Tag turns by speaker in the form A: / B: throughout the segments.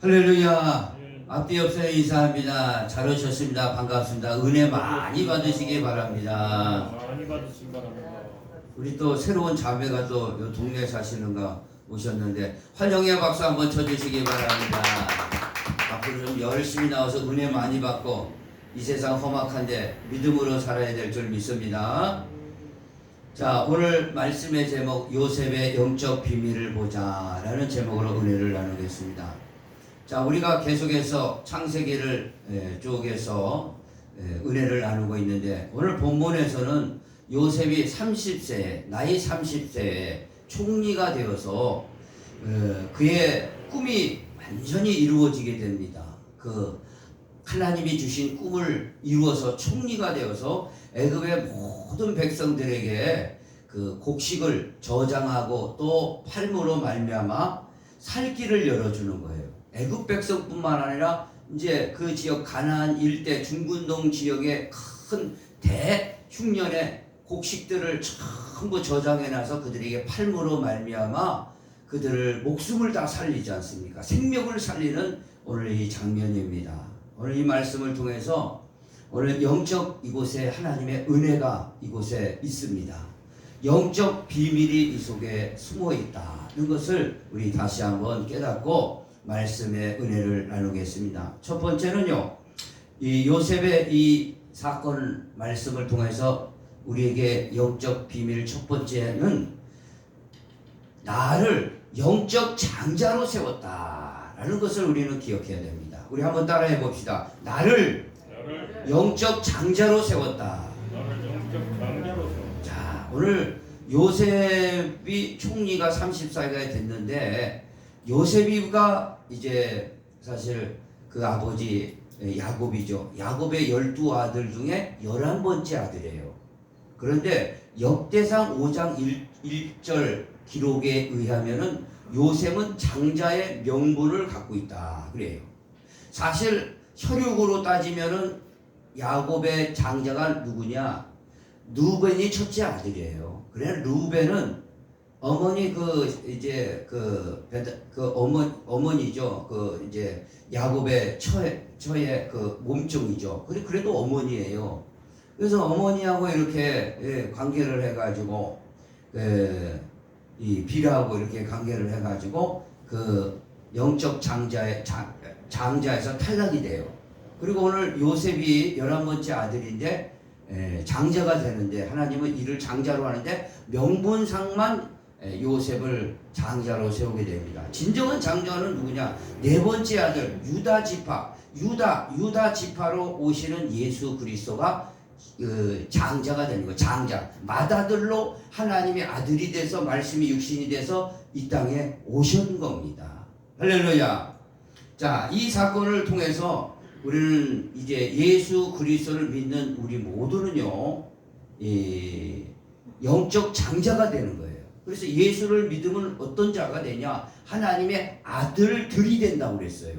A: 할렐루야. 앞뒤 없어요 인사합니다. 잘 오셨습니다. 반갑습니다. 은혜 많이 받으시기 바랍니다.
B: 많이 받으시기 바랍니다.
A: 우리 또 새로운 자매가 또 요 동네에 사시는가 오셨는데 환영의 박수 한번 쳐주시기 바랍니다. 앞으로 좀 열심히 나와서 은혜 많이 받고 이 세상 험악한데 믿음으로 살아야 될 줄 믿습니다. 자 오늘 말씀의 제목 요셉의 영적 비밀을 보자라는 제목으로 은혜를 나누겠습니다. 자 우리가 계속해서 창세기를 예, 쭉해서 예, 은혜를 나누고 있는데 오늘 본문에서는 요셉이 30세 나이 30세에 총리가 되어서 어, 그의 꿈이 완전히 이루어지게 됩니다. 그 하나님이 주신 꿈을 이루어서 총리가 되어서 애굽의 모든 백성들에게 그 곡식을 저장하고 또 팔므로 말미암아 살 길을 열어주는 거예요. 애굽 백성뿐만 아니라 이제 그 지역 가나안 일대 중군동 지역의 큰 대흉년의 곡식들을 전부 저장해놔서 그들에게 팔므로 말미암아 그들을 목숨을 다 살리지 않습니까? 생명을 살리는 오늘 이 장면입니다. 오늘 이 말씀을 통해서 오늘 영적 이곳에 하나님의 은혜가 이곳에 있습니다. 영적 비밀이 이 속에 숨어 있다는 것을 우리 다시 한번 깨닫고 말씀의 은혜를 나누겠습니다. 첫 번째는요, 이 요셉의 이 사건 말씀을 통해서 우리에게 영적 비밀 첫 번째는 나를 영적 장자로 세웠다라는 것을 우리는 기억해야 됩니다. 우리 한번 따라해 봅시다. 나를 영적 장자로 세웠다.
B: 자,
A: 오늘 요셉이 총리가 30살가 됐는데 요셉이가 이제 사실 그 아버지 야곱이죠. 야곱의 열두 아들 중에 열한 번째 아들이에요. 그런데 역대상 5장 1, 절 기록에 의하면은 요셉은 장자의 명분을 갖고 있다. 그래요. 사실 혈육으로 따지면은 야곱의 장자가 누구냐? 루벤이 첫째 아들이에요. 그래 루벤은 어머니 그 이제 그, 그 어머 어머니죠. 그 이제 야곱의 처의 처의 그 몸종이죠. 그래 그래도 어머니예요. 그래서 어머니하고 이렇게 예, 관계를 해가지고 그, 이 비라하고 이렇게 관계를 해가지고 그 영적 장자의 장, 장자에서 탈락이 돼요. 그리고 오늘 요셉이 열한 번째 아들인데 에, 장자가 되는데 하나님은 이를 장자로 하는데 명분상만 에, 요셉을 장자로 세우게 됩니다. 진정한 장자는 누구냐? 네 번째 아들 유다 지파 유다 유다 지파로 오시는 예수 그리스도가 그 장자가 되는 거 장자 맏아들로 하나님의 아들이 돼서 말씀이 육신이 돼서 이 땅에 오신 겁니다. 할렐루야. 자, 이 사건을 통해서 우리는 이제 예수 그리스도를 믿는 우리 모두는요, 이 영적 장자가 되는 거예요. 그래서 예수를 믿으면 어떤 자가 되냐? 하나님의 아들들이 된다고 그랬어요.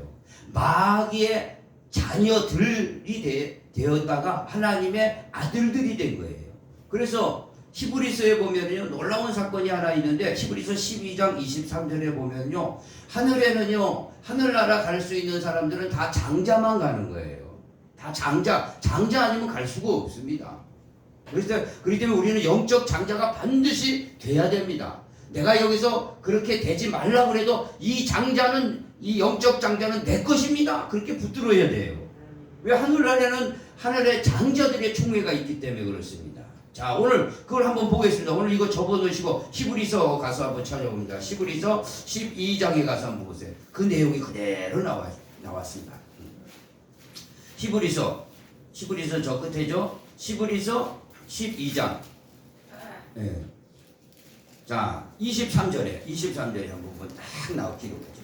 A: 마귀의 자녀들이 되, 되었다가 하나님의 아들들이 된 거예요. 그래서 히브리서에 보면요 놀라운 사건이 하나 있는데 히브리서 12장 23절에 보면요 하늘에는요 하늘나라 갈 수 있는 사람들은 다 장자만 가는 거예요. 다 장자 장자 아니면 갈 수가 없습니다. 그래서 그렇기 때문에 우리는 영적 장자가 반드시 돼야 됩니다. 내가 여기서 그렇게 되지 말라 그래도 이 장자는 이 영적 장자는 내 것입니다. 그렇게 붙들어야 돼요. 왜 하늘나라에는 하늘의 장자들의 총회가 있기 때문에 그렇습니다. 자 오늘 그걸 한번 보겠습니다. 오늘 이거 접어놓으시고 히브리서 가서 한번 찾아봅니다. 히브리서 12장에 가서 한번 보세요. 그 내용이 그대로 나와 나왔습니다. 히브리서 히브리서 저 끝에죠. 히브리서 12장. 예. 자 23절에 23절에 한 부분 딱 나와 기록하죠.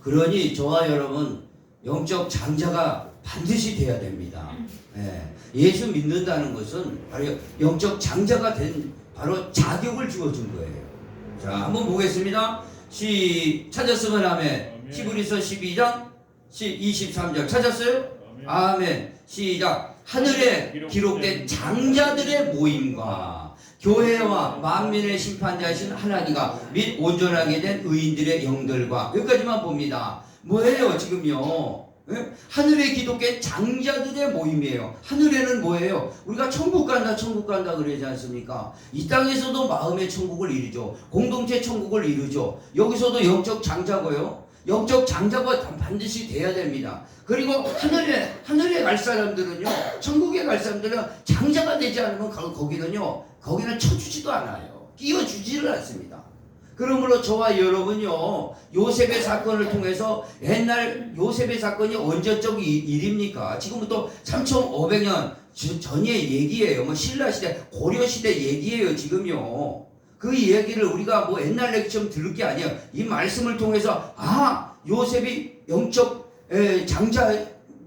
A: 그러니 저와 여러분 영적 장자가 반드시 돼야 됩니다. 예. 예수 믿는다는 것은 바로 영적 장자가 된 바로 자격을 주어준 거예요. 자, 한번 보겠습니다. 시 찾았으면 아멘. 히브리서 12장 23절 찾았어요?
B: 아멘.
A: 시작. 하늘에 기록된 장자들의 모임과 교회와 만민의 심판자이신 하나님과 및 온전하게 된 의인들의 영들과 여기까지만 봅니다. 뭐예요 지금요? 예? 하늘의 기독교 장자들의 모임이에요. 하늘에는 뭐예요? 우리가 천국 간다, 천국 간다 그러지 않습니까? 이 땅에서도 마음의 천국을 이루죠. 공동체 천국을 이루죠. 여기서도 영적 장자고요. 영적 장자가 반드시 돼야 됩니다. 그리고 하늘에 하늘에 갈 사람들은요, 천국에 갈 사람들은 장자가 되지 않으면 거- 거기는요, 거기는 쳐주지도 않아요. 끼워주지를 않습니다. 그러므로 저와 여러분요 요셉의 사건을 통해서 옛날 요셉의 사건이 언제적 이- 일입니까? 지금부터 3,500년 전의 얘기예요. 뭐 신라 시대, 고려 시대 얘기예요. 지금요. 그 얘기를 우리가 뭐 옛날 렉처럼 들을 게 아니에요. 이 말씀을 통해서 아 요셉이 영적 에, 장자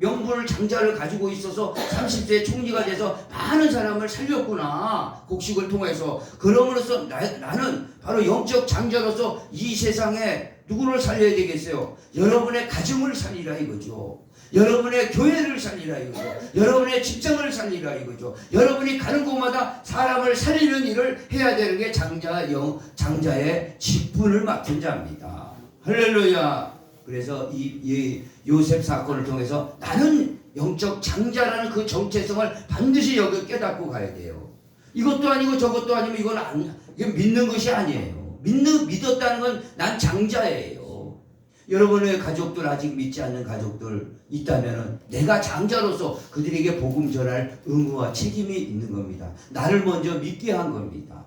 A: 명분을 장자를 가지고 있어서 30세 총리가 돼서 많은 사람을 살렸구나 곡식을 통해서 그럼으로써 나, 나는 바로 영적 장자로서 이 세상에 누구를 살려야 되겠어요? 여러분의 가정을 살리라 이거죠. 여러분의 교회를 살리라 이거죠. 여러분의 직장을 살리라 이거죠. 여러분이 가는 곳마다 사람을 살리는 일을 해야 되는 게 장자 영 장자의 직분을 맡은 자입니다. 할렐루야. 그래서 이, 이 요셉 사건을 통해서 나는 영적 장자라는 그 정체성을 반드시 여기 깨닫고 가야 돼요. 이것도 아니고 저것도 아니면 이건 안, 이게 믿는 것이 아니에요. 믿는, 믿었다는 건 난 장자예요. 여러분의 가족들 아직 믿지 않는 가족들 있다면 내가 장자로서 그들에게 복음 전할 의무와 책임이 있는 겁니다. 나를 먼저 믿게 한 겁니다.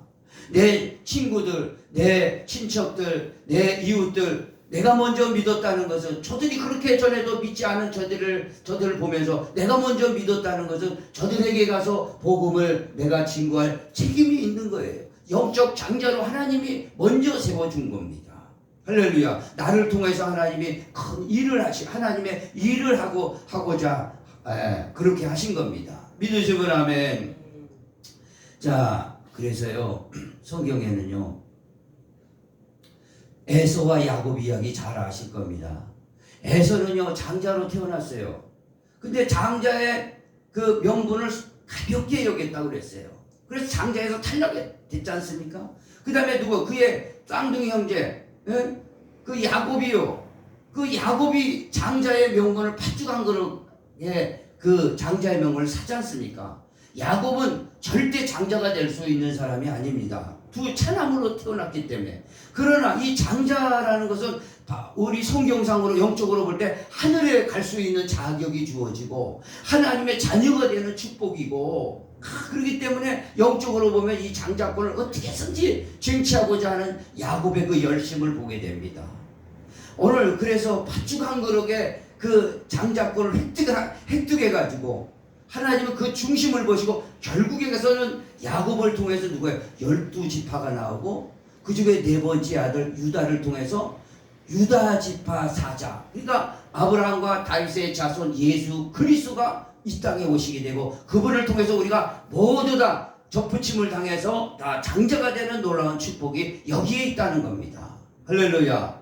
A: 내 친구들, 내 친척들, 내 이웃들, 내가 먼저 믿었다는 것은 저들이 그렇게 전에도 믿지 않은 저들을 저들을 보면서 내가 먼저 믿었다는 것은 저들에게 가서 복음을 내가 증거할 책임이 있는 거예요. 영적 장자로 하나님이 먼저 세워준 겁니다. 할렐루야. 나를 통해서 하나님이 큰 일을 하시, 하나님의 일을 하고 하고자 에, 그렇게 하신 겁니다. 믿으시면 아멘. 자, 그래서요 성경에는요 에서와 야곱 이야기 잘 아실 겁니다. 에서는요 장자로 태어났어요. 근데 장자의 그 명분을 가볍게 여겼다고 그랬어요. 그래서 장자에서 탈락됐지 않습니까? 그 다음에 누구 그의 쌍둥이 형제 예? 그 야곱이요. 그 야곱이 장자의 명분을 팥죽한 거로 예, 그 장자의 명분을 사지 않습니까? 야곱은 절대 장자가 될 수 있는 사람이 아닙니다. 두 차남으로 태어났기 때문에. 그러나 이 장자라는 것은 바- 우리 성경상으로 영적으로 볼 때 하늘에 갈 수 있는 자격이 주어지고 하나님의 자녀가 되는 축복이고 아, 그렇기 때문에 영적으로 보면 이 장자권을 어떻게든지 쟁취하고자 하는 야곱의 그 열심을 보게 됩니다. 오늘 그래서 팥죽 한 그릇에 그 장자권을 획득, 획득해가지고 하나님은 그 중심을 보시고 결국에 가서는 야곱을 통해서 누구예요? 열두 지파가 나오고 그 중에 네 번째 아들 유다를 통해서 유다 지파 사자 그러니까 아브라함과 다윗의 자손 예수 그리스도가 이 땅에 오시게 되고 그분을 통해서 우리가 모두 다 접붙임을 당해서 다 장자가 되는 놀라운 축복이 여기에 있다는 겁니다. 할렐루야.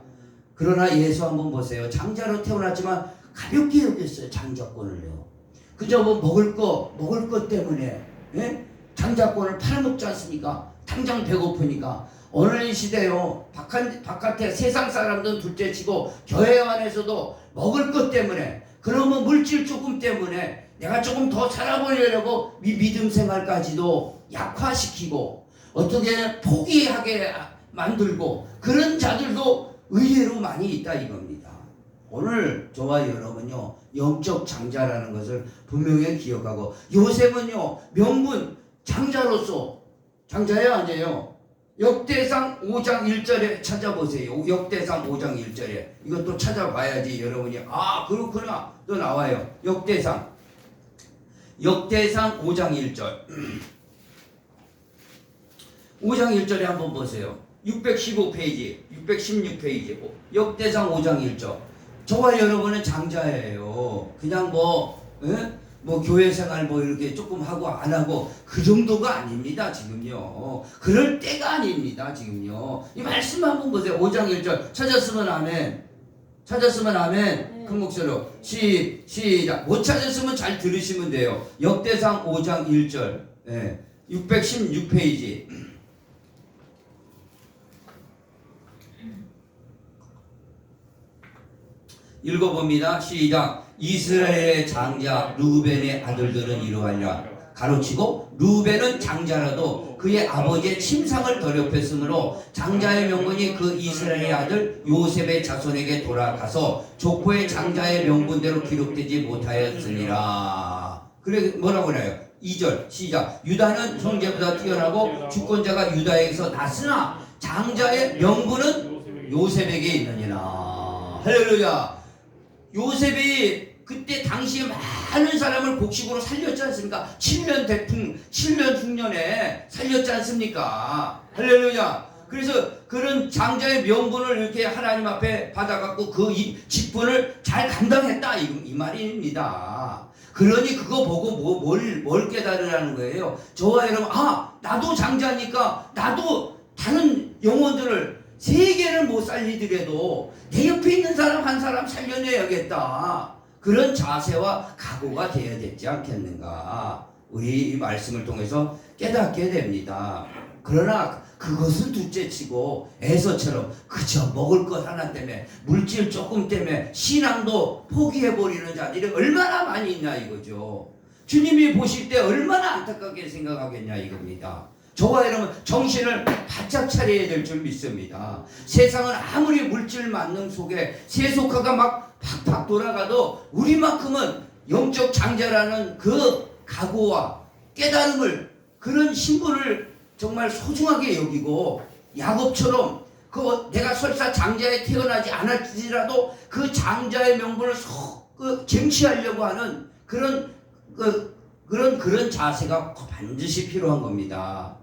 A: 그러나 예수 한번 보세요. 장자로 태어났지만 가볍게 여겼어요. 장자권을요. 그저 뭐 먹을 거 먹을 것 때문에 예? 장자권을 팔아먹지 않습니까? 당장 배고프니까 오늘 이 시대요 바깥, 바깥에 세상 사람들은 둘째 치고 교회 안에서도 먹을 것 때문에 그러면 물질 조금 때문에 내가 조금 더 살아보려고 이 믿음 생활까지도 약화시키고 어떻게 포기하게 만들고 그런 자들도 의외로 많이 있다 이겁니다. 오늘 저와 여러분요 영적 장자라는 것을 분명히 기억하고 요셉은요 명분 장자로서 장자예요 아니에요? 역대상 5장 1절에 찾아보세요. 역대상 5장 1절에 이것도 찾아봐야지 여러분이 아 그렇구나 또 나와요. 역대상 역대상 5장 1절 5장 1절에 한번 보세요. 615페이지, 616페이지, 역대상 5장 1절. 저와 여러분은 장자예요. 그냥 뭐, 예? 뭐 교회 생활 뭐 이렇게 조금 하고 안 하고 그 정도가 아닙니다 지금요. 그럴 때가 아닙니다 지금요. 이 말씀 한번 보세요. 5장 1절 찾았으면 아멘. 찾았으면 아멘. 큰 목소리로 시 시작. 못 찾았으면 잘 들으시면 돼요. 역대상 5장 1절. 예. 616페이지. 읽어봅니다. 시작. 이스라엘의 장자 루벤의 아들들은 이러하리라. 가로치고 루벤은 장자라도 그의 아버지의 침상을 더럽혔으므로 장자의 명분이 그 이스라엘의 아들 요셉의 자손에게 돌아가서 족보의 장자의 명분대로 기록되지 못하였으니라. 그래 뭐라고 그래요? 2절 시작. 유다는 형제보다 뛰어나고 주권자가 유다에게서 났으나 장자의 명분은 요셉에게 있느니라. 할렐루야. 요셉이 그때 당시에 많은 사람을 곡식으로 살렸지 않습니까? 7년 대풍, 7년 흉년에 살렸지 않습니까? 할렐루야. 그래서 그런 장자의 명분을 이렇게 하나님 앞에 받아갖고 그이 직분을 잘 감당했다 이, 이 말입니다. 그러니 그거 보고 뭐, 뭘, 뭘 깨달으라는 거예요. 저와 여러분, 아, 나도 장자니까 나도 다른 영혼들을 세 개를 못 살리더라도 내 옆에 있는 사람 한 사람 살려내야겠다. 그런 자세와 각오가 되어야 되지 않겠는가. 우리 이 말씀을 통해서 깨닫게 됩니다. 그러나 그것은 둘째치고 에서처럼 그저 먹을 것 하나 때문에 물질 조금 때문에 신앙도 포기해버리는 자들이 얼마나 많이 있냐 이거죠. 주님이 보실 때 얼마나 안타깝게 생각하겠냐 이겁니다. 저와 여러분 정신을 바짝 차려야 될 줄 믿습니다. 세상은 아무리 물질 만능 속에 세속화가 막 팍팍 돌아가도 우리만큼은 영적 장자라는 그 각오와 깨달음을 그런 신분을 정말 소중하게 여기고 야곱처럼 그 내가 설사 장자에 태어나지 않았지라도 그 장자의 명분을 소, 그 쟁취하려고 하는 그런 그 그런 그런 자세가 반드시 필요한 겁니다.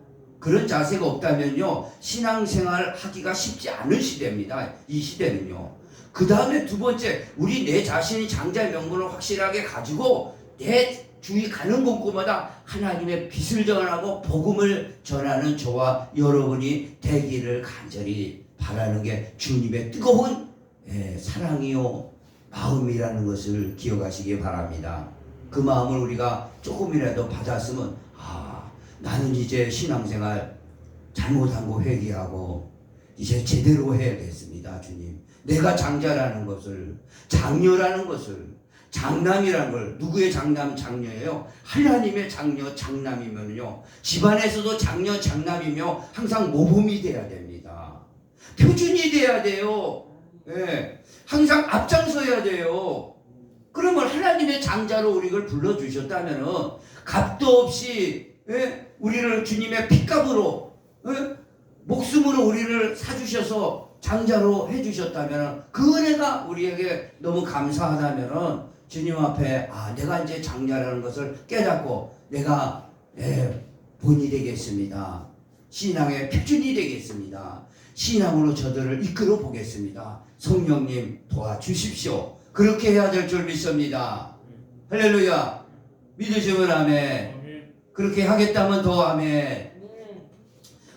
A: 그런 자세가 없다면요 신앙생활 하기가 쉽지 않은 시대입니다. 이 시대는요. 그 다음에 두 번째 우리 내 자신이 장자의 명분을 확실하게 가지고 내 주위 가는 곳곳마다 하나님의 빛을 전하고 복음을 전하는 저와 여러분이 되기를 간절히 바라는 게 주님의 뜨거운 예, 사랑이요 마음이라는 것을 기억하시기 바랍니다. 그 마음을 우리가 조금이라도 받았으면 아 나는 이제 신앙생활 잘못한 거 회개하고 이제 제대로 해야겠습니다 주님. 내가 장자라는 것을 장녀라는 것을 장남이라는 걸 누구의 장남 장녀예요? 하나님의 장녀 장남이면요. 집안에서도 장녀 장남이며 항상 모범이 돼야 됩니다. 표준이 돼야 돼요. 예. 항상 앞장서야 돼요. 그러면 하나님의 장자로 우리를 불러 주셨다면은 값도 없이 예? 우리를 주님의 핏값으로 예? 목숨으로 우리를 사주셔서 장자로 해주셨다면 그 은혜가 우리에게 너무 감사하다면은 주님 앞에 아 내가 이제 장자라는 것을 깨닫고 내가 예, 본이 되겠습니다. 신앙의 표준이 되겠습니다. 신앙으로 저들을 이끌어 보겠습니다. 성령님 도와주십시오. 그렇게 해야 될 줄 믿습니다. 할렐루야. 믿으시면 아멘. 그렇게 하겠다면 더 아멘.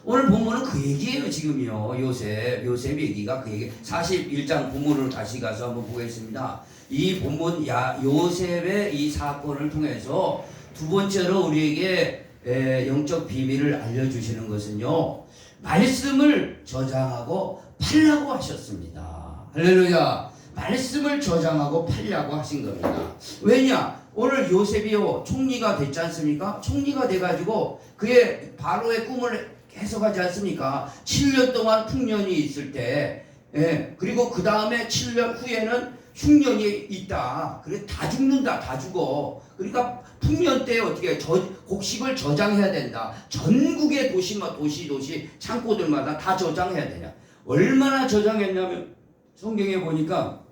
A: 오늘 본문은 그 얘기예요 지금요. 요셉 요셉 얘기가 그 얘기. 41장 본문으로 다시 가서 한번 보겠습니다. 이 본문 야 요셉의 이 사건을 통해서 두 번째로 우리에게 에, 영적 비밀을 알려주시는 것은요. 말씀을 저장하고 팔라고 하셨습니다. 할렐루야. 말씀을 저장하고 팔라고 하신 겁니다. 왜냐 오늘 요셉이요 총리가 됐지 않습니까 총리가 돼가지고 그의 바로의 꿈을 해석하지 않습니까? 7년 동안 풍년이 있을 때, 예, 그리고 그 다음에 7년 후에는 흉년이 있다. 그래 다 죽는다, 다 죽어. 그러니까 풍년 때 어떻게 저, 곡식을 저장해야 된다. 전국의 도시마 도시 도시 창고들마다 다 저장해야 되냐? 얼마나 저장했냐면 성경에 보니까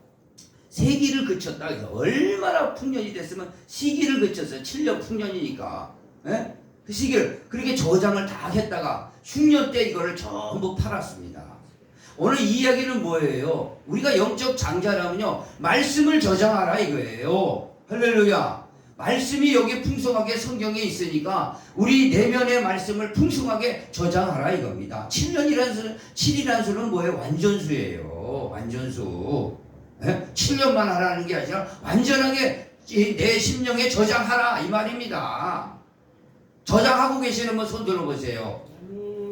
A: 세기를 해서 얼마나 풍년이 됐으면 시기를 그쳤어요. 7년 풍년이니까. 예? 그 시기를 그렇게 저장을 다 했다가 흉년 때 이거를 전부 팔았습니다. 오늘 이 이야기는 뭐예요? 우리가 영적 장자라면요 말씀을 저장하라 이거예요. 할렐루야. 말씀이 여기 풍성하게 성경에 있으니까 우리 내면의 말씀을 풍성하게 저장하라 이겁니다. 7년이라는 수는 7이라는 수는 뭐예요? 완전수예요. 완전수. 예? 7년만 하라는 게 아니라 완전하게 이내 심령에 저장하라 이 말입니다. 저장하고 계시는 분 손 들어보세요.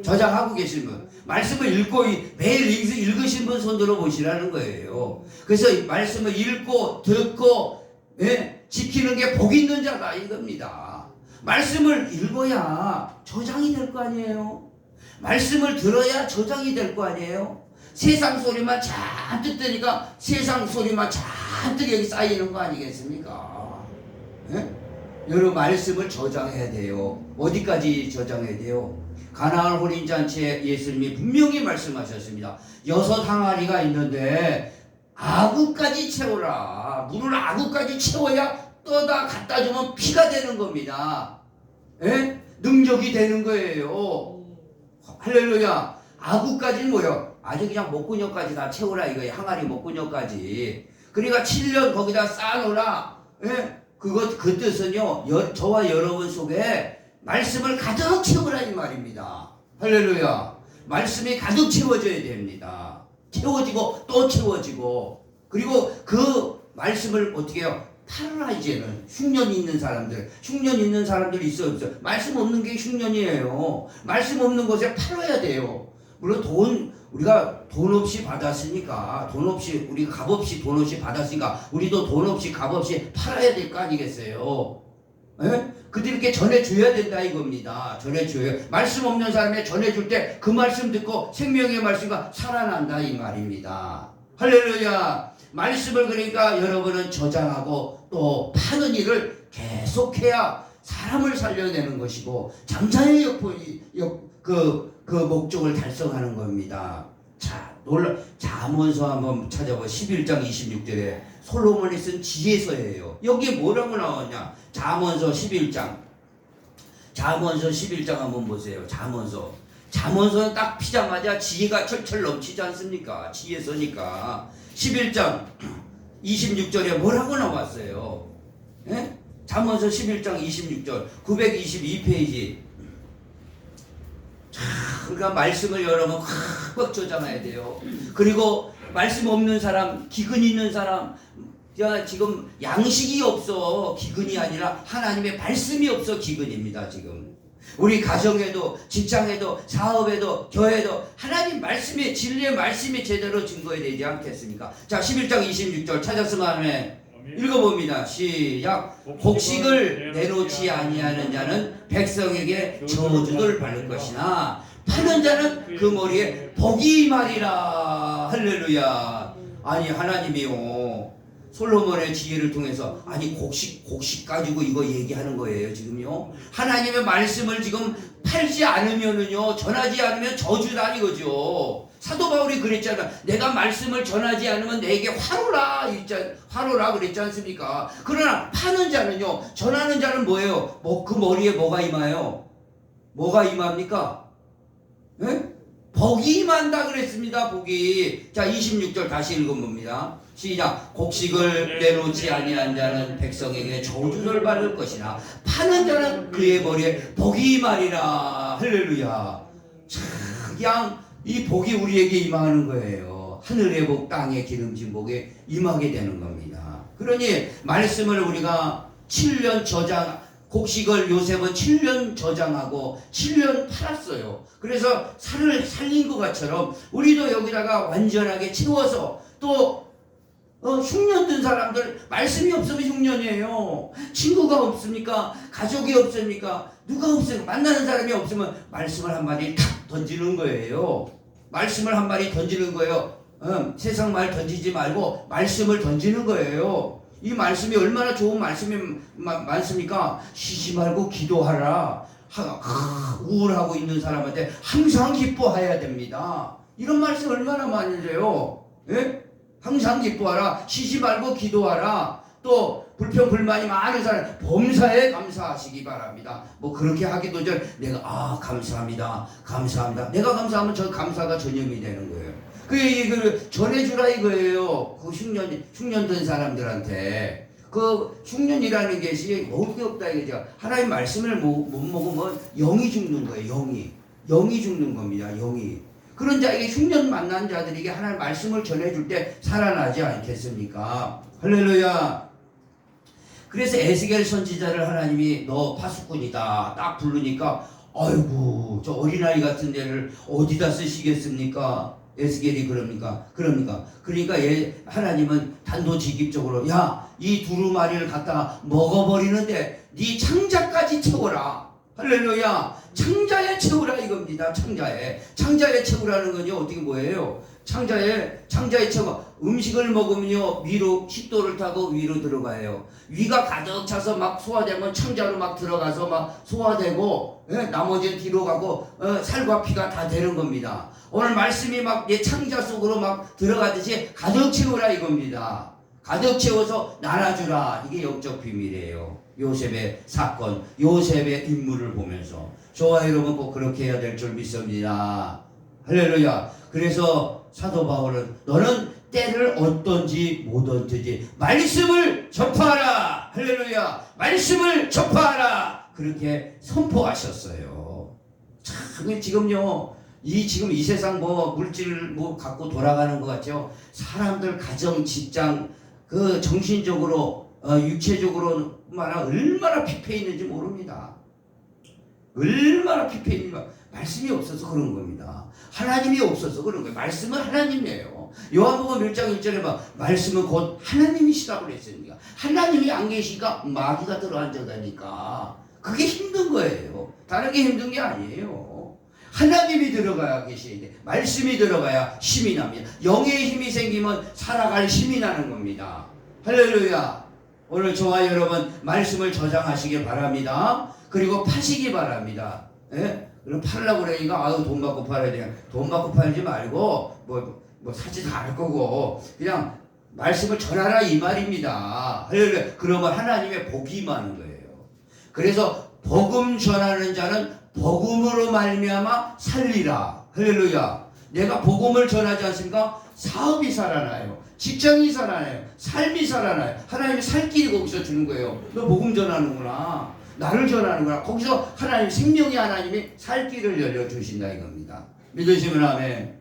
A: 저장하고 계신 분. 말씀을 읽고 이- 매일 읽- 읽으신 분 손 들어보시라는 거예요. 그래서 이 말씀을 읽고 듣고 예? 지키는 게 복 있는 자다 이겁니다. 말씀을 읽어야 저장이 될 거 아니에요. 말씀을 들어야 저장이 될 거 아니에요. 세상 소리만 잔뜩 들으니까 세상 소리만 잔뜩 여기 쌓이는 거 아니겠습니까? 예? 여러분 말씀을 저장해야 돼요. 어디까지 저장해야 돼요? 가나안 혼인 잔치에 예수님이 분명히 말씀하셨습니다. 여섯 항아리가 있는데 아구까지 채워라. 물을 아구까지 채워야 떠다 갖다 주면 피가 되는 겁니다. 예? 능력이 되는 거예요. 할렐루야. 아구까지는 뭐요? 아주 그냥 목구녕까지 다 채우라 이거예요. 항아리 목구녕까지. 그러니까 7년 거기다 쌓아놓으라. 예? 그것 그 뜻은요. 여- 저와 여러분 속에 말씀을 가득 채우라 이 말입니다. 할렐루야. 말씀이 가득 채워져야 됩니다. 채워지고 또 채워지고 그리고 그 말씀을 어떻게 해요? 팔아라 이제는 흉년 있는 사람들 흉년 있는 사람들이 있어 없어 말씀 없는 게 흉년이에요 말씀 없는 곳에 팔아야 돼요 물론 돈 우리가 돈 없이 받았으니까 돈 없이 우리 값 없이 돈 없이 받았으니까 우리도 돈 없이 값 없이 팔아야 될 거 아니겠어요? 예? 그들께 전해줘야 된다 이겁니다. 전해줘요. 말씀 없는 사람에 전해줄 때 그 말씀 듣고 생명의 말씀과 살아난다 이 말입니다. 할렐루야! 말씀을 그러니까 여러분은 저장하고 또 파는 일을 계속해야 사람을 살려내는 것이고 장자의 역할이 그, 그 목적을 달성하는 겁니다. 자, 놀라, 자문서 한번 찾아봐. 11장 26절에 솔로몬이 쓴 지혜서예요. 여기에 뭐라고 나오냐? 자문서 11장. 자문서 11장 한번 보세요. 자문서. 자문서는 딱 피자마자 지혜가 철철 넘치지 않습니까? 지혜서니까. 11장 26절에 뭐라고 나왔어요? 예? 잠언서 11장 26절 922페이지 그러니까 말씀을 여러분 꽉꽉 저장해야 돼요. 그리고 말씀 없는 사람, 기근 있는 사람, 야 지금 양식이 없어 기근이 아니라 하나님의 말씀이 없어 기근입니다 지금. 우리 가정에도 직장에도 사업에도 교회도 하나님 말씀이 진리의 말씀이 제대로 증거해야 되지 않겠습니까? 자 11장 26절 찾았으면 하면 읽어봅니다. 시작. 곡식을 내놓지 아니하는 자는 백성에게 저주를 받을 것이나 파는 자는 그 머리에 복이 말이라. 할렐루야. 아니 하나님이요. 솔로몬의 지혜를 통해서 아니 곡식 곡식 가지고 이거 얘기하는 거예요 지금요? 하나님의 말씀을 지금 팔지 않으면은요 전하지 않으면 저주다 이거죠. 사도 바울이 그랬잖아. 내가 말씀을 전하지 않으면 내게 화로라 있자 화로라 그랬지 않습니까? 그러나 파는 자는요 전하는 자는 뭐예요? 뭐 그 머리에 뭐가 임하요 뭐가 임합니까 예? 복이 임한다 그랬습니다 복이 자 26절 다시 읽어 봅니다. 시작. 곡식을 내놓지 아니한 자는 백성에게 저주를 받을 것이나 파는 자는 그의 머리에 복이 임하리라. 할렐루야. 참 그냥 이 복이 우리에게 임하는 거예요. 하늘의 복 땅의 기름진 복에 임하게 되는 겁니다. 그러니 말씀을 우리가 7년 저장 곡식을 요셉은 7년 저장하고 7년 팔았어요. 그래서 살을 살린 것처럼 우리도 여기다가 완전하게 채워서 또 어, 흉년 든 사람들 말씀이 없으면 흉년이에요. 친구가 없습니까? 가족이 없습니까? 누가 없으니까 만나는 사람이 없으면 말씀을 한 마디 탁 던지는 거예요. 말씀을 한 마디 던지는 거예요. 어, 세상 말 던지지 말고 말씀을 던지는 거예요. 이 말씀이 얼마나 좋은 말씀이 마- 많습니까? 쉬지 말고 기도하라. 하, 하, 우울하고 있는 사람한테 항상 기뻐해야 됩니다. 이런 말씀 얼마나 많이 돼요. 예? 항상 기뻐하라. 쉬지 말고 기도하라. 또 불평 불만이 많은 사람 범사에 감사하시기 바랍니다. 뭐 그렇게 하기도 전 내가 아 감사합니다. 감사합니다. 내가 감사하면 저 감사가 전염이 되는 거예요. 그 얘기를 전해주라 이거예요. 그 흉년 흉년 든 사람들한테 그 흉년이라는 것이 먹을 게 없다 이거죠. 하나님 말씀을 못, 못 먹으면 영이 죽는 거예요. 영이 영이 죽는 겁니다. 영이 그런 자에게 흉년 만난 자들에게 하나님 말씀을 전해줄 때 살아나지 않겠습니까? 할렐루야. 그래서 에스겔 선지자를 하나님이 너 파수꾼이다 딱 부르니까 아이고 저 어린아이 같은 데를 어디다 쓰시겠습니까? 에스겔이 그럽니까? 그러니까 예, 하나님은 단도직입적으로 야 이 두루마리를 갖다가 먹어버리는데 네 창자까지 채워라. 할렐루야. 창자에 채우라 이겁니다 창자에. 창자에 채우라는 건요 어떻게 뭐예요 창자에 창자에 채워 음식을 먹으면요 위로 식도를 타고 위로 들어가요. 위가 가득 차서 막 소화되면 창자로 막 들어가서 막 소화되고 예, 나머지는 뒤로 가고 어, 살과 피가 다 되는 겁니다. 오늘 말씀이 막 내 창자 속으로 막 들어가듯이 가득 채우라 이겁니다. 가득 채워서 나눠주라. 이게 영적 비밀이에요. 요셉의 사건 요셉의 인물을 보면서. 저와 여러분 꼭 그렇게 해야 될 줄 믿습니다 할렐루야. 그래서 사도 바울은 너는 때를 어떤지 못 얻든지 말씀을 접하라. 할렐루야. 말씀을 접하라. 그렇게 선포하셨어요. 참 지금요. 이 지금 이 세상 뭐 물질 뭐 갖고 돌아가는 것 같죠? 사람들 가정 직장 그 정신적으로 어, 육체적으로만 얼마나 피폐 있는지 모릅니다. 얼마나 피폐 있는지 말씀이 없어서 그런 겁니다. 하나님이 없어서 그런 거예요. 말씀은 하나님이에요. 요한복음 1장 1절에 봐 말씀은 곧 하나님이시라고 그랬으니까 하나님이 안 계시니까 마귀가 들어앉아가니까 그게 힘든 거예요. 다른 게 힘든 게 아니에요. 하나님이 들어가야 계셔야 돼 말씀이 들어가야 힘이 납니다. 영의 힘이 생기면 살아갈 힘이 나는 겁니다. 할렐루야. 오늘 저와 여러분 말씀을 저장하시길 바랍니다. 그리고 파시기 바랍니다. 예? 그럼 팔라고 그러니까 아유 돈 받고 팔아야 돼. 돈 받고 팔지 말고 뭐, 뭐 사지 다 할 거고 그냥 말씀을 전하라 이 말입니다. 할렐루야. 그러면 하나님의 복이 임하는 거예요. 그래서 복음 전하는 자는 복음으로 말미암아 살리라. 할렐루야. 내가 복음을 전하지 않습니까? 사업이 살아나요. 직장이 살아나요. 삶이 살아나요. 하나님이 살 길이 거기서 주는 거예요. 너 복음 전하는구나. 나를 전하는구나. 거기서 하나님 생명의 하나님이 살 길을 열려 주신다 이겁니다. 믿으시면 아멘.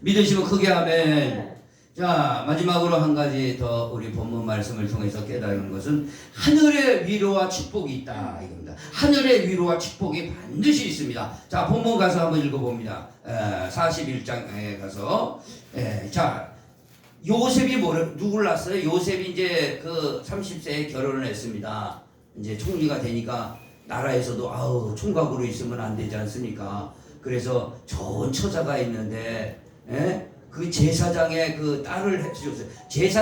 A: 믿으시면 크게 아멘. 자 마지막으로 한 가지 더 우리 본문 말씀을 통해서 깨달은 것은 하늘의 위로와 축복이 있다 이겁니다. 하늘의 위로와 축복이 반드시 있습니다. 자 본문 가서 한번 읽어봅니다. 에, 41장에 가서 에, 자 요셉이 뭐를 누굴 낳았어요? 요셉이 이제 그 30세에 결혼을 했습니다. 이제 총리가 되니까 나라에서도 아우 총각으로 있으면 안 되지 않습니까? 그래서 좋은 처자가 있는데 에? 그 제사장의 그 딸을 해주셨어요. 제사